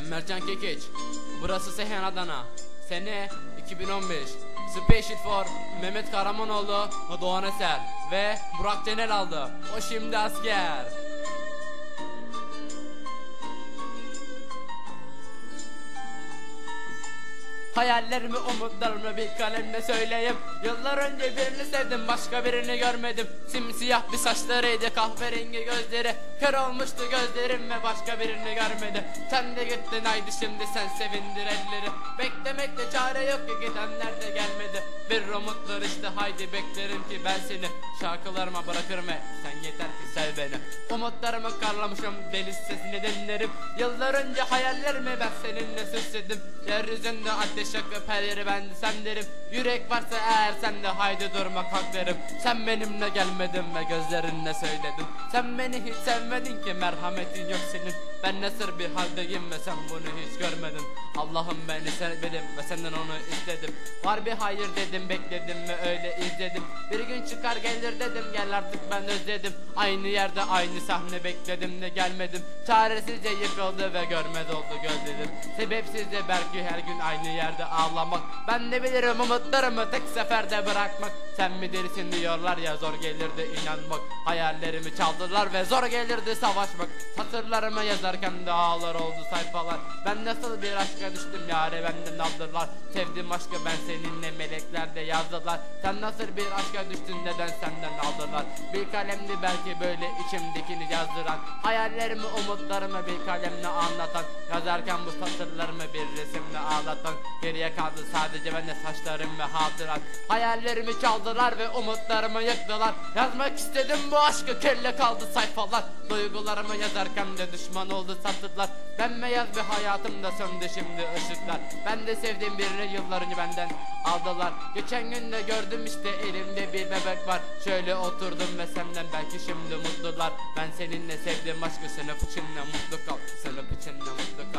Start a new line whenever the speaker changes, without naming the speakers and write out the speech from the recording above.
Mertcan Kekiç. Burası Seyhan Adana. Sene 2015. Special for Mehmet Karamanoğlu, Doğan Eser ve Burak Cenel aldı. O şimdi asker. Hayallerimi, umutlarımı bir kalemle söyleyeyim. Yıllar önce birini sevdim, başka birini görmedim. Simsiyah bir saçlarıydı, kahverengi gözleri. Kör olmuştu gözlerim ve başka birini görmedim. Sen de gittin haydi şimdi sen sevindir elleri. Beklemekte çare yok ki gidenler de gelmedi. Bir umutlar işte haydi beklerim ki ben seni. Şarkılarıma bırakırım hep, sen yeter Umutlarımı karlamışım, deniz sesini dinlerim Yıllar önce hayallerimi ben seninle süsledim. Yeryüzünde ateş yakıp her yeri ben sen derim. Yürek varsa eğer sen de haydi durma kalk derim. Sen benimle gelmedin ve gözlerinle söyledin. Sen beni hiç sevmedin ki merhametin yok senin. Ben nasıl bir haldeyim ve sen bunu hiç görmedin. Allah'ım beni sevmedim ve senden onu istedim. Var bir hayır dedim bekledim ve öyle izledim. Bir gün çıkar gelir dedim gel artık ben özledim. Aynı yerde aynı sahne bekledim de gelmedim. Çaresizce yıkıldı ve görmez oldu gözlerim. Sebepsizce belki her gün aynı yerde ağlamak. Ben de bilirim umutlarımı tek seferde bırakmak Sen mi delisin diyorlar ya zor gelirdi inanmak. Hayallerimi çaldılar ve zor gelirdi savaşmak. Satırlarımı yazarken de ağlar oldu sayfalar. Ben nasıl bir aşka düştüm yare benden aldılar. Sevdim aşkı ben seninle melekler de yazdılar. Sen nasıl bir aşka düştün neden senden aldılar? Bir kalemdi belki böyle içimdekini yazdıran. Hayallerimi umutlarımı bir kalemle anlatan. Yazarken bu satırlarımı bir resimle ağlatan. Geriye kaldı sadece bende saçlarım ve hatıran. Hayallerimi çaldılar ve umutlarımı yıktılar. Yazmak istedim bu aşkı kelle kaldı sayfalar. Duygularımı yazarken de düşman oldu satırlar Bembeyaz bir hayatımda söndü şimdi ışıklar. Ben de sevdiğim birini yıllar önce benden aldılar. Geçen gün de gördüm işte elimde bir bebek var. Şöyle oturdum ve senden belki şimdi mutlular. Ben seninle sevdiğim aşkı sınıf içinde mutlu kal. Sınıf içinde mutlu kal